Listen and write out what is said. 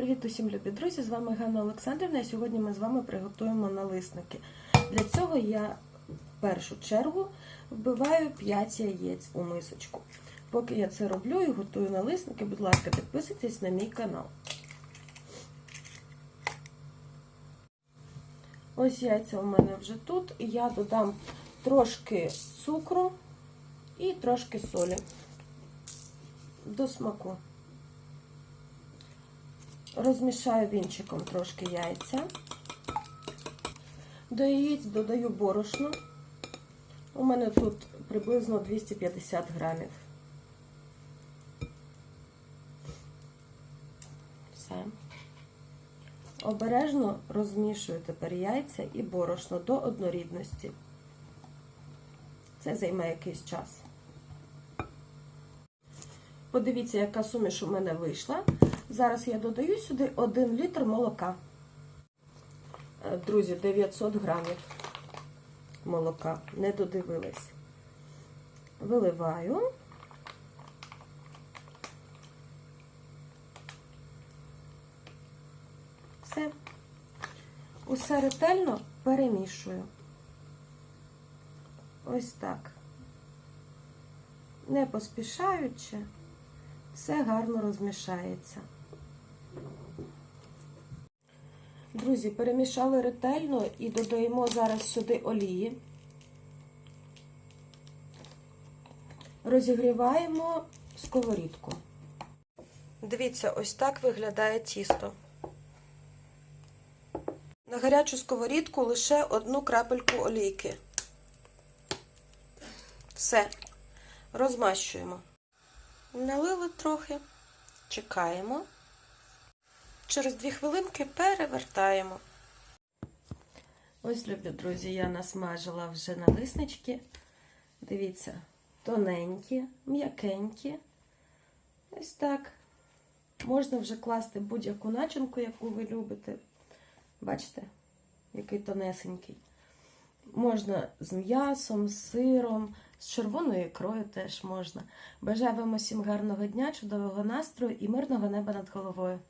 Привіт усім любі друзі! З вами Ганна Олександрівна. І сьогодні ми з вами приготуємо налисники. Для цього я в першу чергу вбиваю 5 яєць у мисочку. Поки я це роблю і готую налисники, будь ласка, підписуйтесь на мій канал. Ось яйця у мене вже тут. Я додам трошки цукру і трошки солі до смаку. Розмішаю вінчиком трошки яйця. До яєць додаю борошно. У мене тут приблизно 250 грамів. Все. Обережно розмішую тепер яйця і борошно до однорідності. Це займе якийсь час. Подивіться, яка суміш у мене вийшла. Зараз я додаю сюди 1 літр молока. Е, Друзі, 900 грамів молока. Не додивилась. Виливаю. Все. Усе ретельно перемішую. Ось так. Не поспішаючи, все гарно розмішається. Друзі, перемішали ретельно і додаємо зараз сюди олії. Розігріваємо сковорідку. Дивіться, ось так виглядає тісто. На гарячу сковорідку лише одну крапельку олійки. Все. Розмащуємо. Налили трохи, чекаємо. Через дві хвилинки перевертаємо. Ось, любі друзі, я насмажила вже налиснички. Дивіться, тоненькі, м'якенькі. Ось так. Можна вже класти будь-яку начинку, яку ви любите. Бачите, який тонесенький. Можна з м'ясом, з сиром, з червоною ікрою теж можна. Бажаю вам усім гарного дня, чудового настрою і мирного неба над головою.